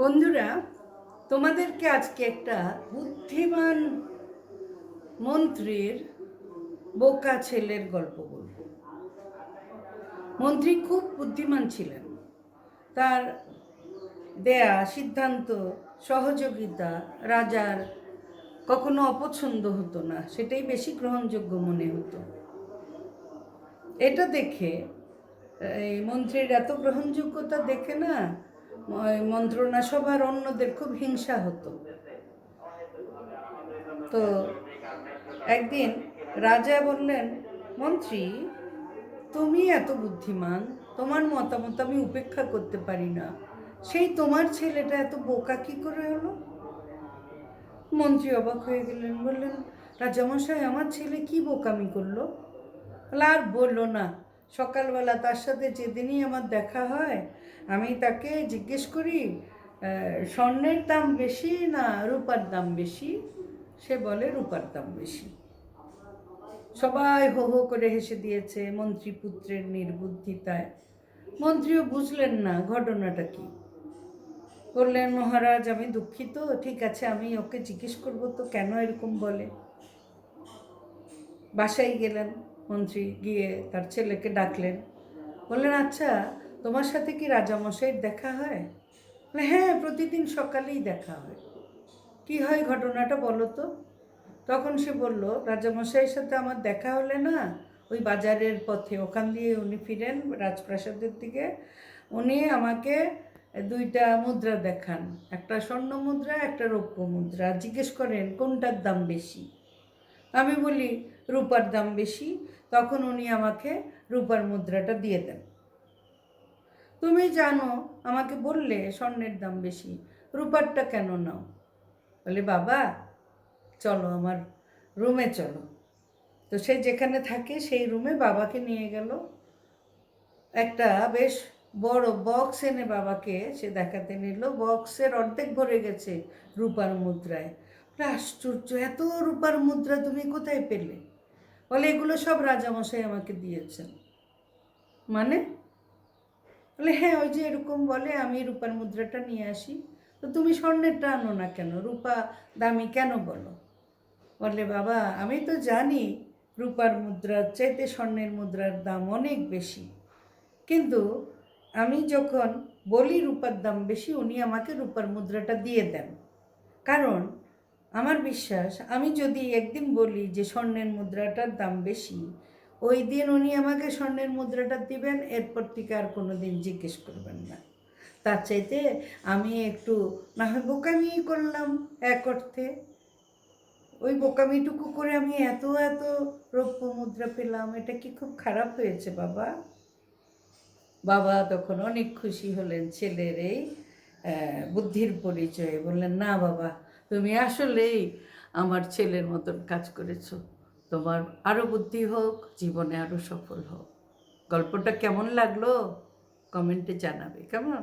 বন্ধুরা, তোমাদেরকে আজকে একটা বুদ্ধিমান মন্ত্রীর বোকা ছেলের গল্প বলব। মন্ত্রী খুব বুদ্ধিমান ছিলেন। তার দেয়া সিদ্ধান্ত, সহযোগিতা রাজার কখনো অপছন্দ হতো না, সেটাই বেশি গ্রহণযোগ্য মনে হতো। এটা দেখে, এই মন্ত্রীর এত গ্রহণযোগ্যতা দেখে না মন্ত্রণা সভার অন্যদের খুব হিংসা হতো। তো একদিন রাজা বললেন, মন্ত্রী, তুমি এত বুদ্ধিমান, তোমার মতামত আমি উপেক্ষা করতে পারি না। সেই তোমার ছেলেটা এত বোকা কি করে হলো? মন্ত্রী অবাক হয়ে গেলেন, বললেন, রাজামশাই, আমার ছেলে কি বোকামি করল? আর বলল না সকালবেলা তার সাথে যেদিনই আমার দেখা হয়, আমি তাকে জিজ্ঞেস করি স্বর্ণের দাম বেশি না রূপার দাম বেশি? সে বলে, রূপার দাম বেশি। সবাই হো হো করে হেসে দিয়েছে মন্ত্রী পুত্রের নির্বুদ্ধিতায়। মন্ত্রীও বুঝলেন না ঘটনাটা কি। বললেন, মহারাজ, আমি দুঃখিত, ঠিক আছে, আমি ওকে জিজ্ঞেস করব তো কেন এরকম বলে? বাসায় গেলেন। মন্ত্রী গিয়ে তার ছেলেকে ডাকলেন। বললেন আচ্ছা তোমার সাথে কি রাজামশাইয়ের দেখা হয়? বলে হ্যাঁ প্রতিদিন সকালেই দেখা হয়। কি হয় ঘটনাটা বলো তো? তখন সে বলল রাজামশাইয়ের সাথে আমার দেখা হলে না ওই বাজারের পথে ওখান দিয়ে উনি ফিরেন রাজপ্রাসাদের দিকে। উনি আমাকে দুইটা মুদ্রা দেখান। একটা স্বর্ণ মুদ্রা একটা রৌপ্য মুদ্রা। জিজ্ঞেস করেন কোনটার দাম বেশি? আমি বলি রূপার দাম বেশি। তখন উনি আমাকে রূপার মুদ্রাটা দিয়ে দেন। তুমি জানো, আমাকে বললে স্বর্ণের দাম বেশি, রূপারটা কেন নাও? বলে, বাবা, চলো আমার রুমে চলো। তো সে যেখানে থাকে, সেই রুমে বাবাকে নিয়ে গেল। একটা বেশ বড় বক্স এনে বাবাকে সে দেখাতে নিল। বক্সের অর্ধেক ভরে গেছে রূপার মুদ্রায়। আশ্চর্য, এত রূপার মুদ্রা তুমি কোথায় পেলে? বলে, এগুলো সব রাজামশাই আমাকে দিয়েছেন। মানে? বলে হ্যাঁ ওই যে এরকম বলে, আমি রূপার মুদ্রাটা নিয়ে আসি। তো তুমি স্বর্ণেরটা আনো না কেন? রূপা দামি কেন বলো? বলে, বাবা, আমি তো জানি রূপার মুদ্রার চাইতে স্বর্ণের মুদ্রার দাম অনেক বেশি। কিন্তু আমি যখন বলি রূপার দাম বেশি, উনি আমাকে রূপার মুদ্রাটা দিয়ে দেন। কারণ আমার বিশ্বাস, আমি যদি একদিন বলি যে স্বর্ণের মুদ্রাটার দাম বেশি, ওই দিন উনি আমাকে স্বর্ণের মুদ্রাটা দিবেন, এরপর থেকে আর কোনো দিন জিজ্ঞেস করবেন না। তার চাইতে আমি একটু না হয় বোকামি করলাম এক অর্থে। ওই বোকামিটুকু করে আমি এত এত রৌপ্য মুদ্রা পেলাম, এটা কি খুব খারাপ হয়েছে বাবা? বাবা তখন অনেক খুশি হলেন ছেলের এই বুদ্ধির পরিচয়ে। বললেন, না বাবা তুমি আসলেই আমার ছেলের মতন কাজ করেছ। তোমার আরও বুদ্ধি হোক, জীবনে আরও সফল হোক। গল্পটা কেমন লাগল? কমেন্টে জানাবে, কেমন?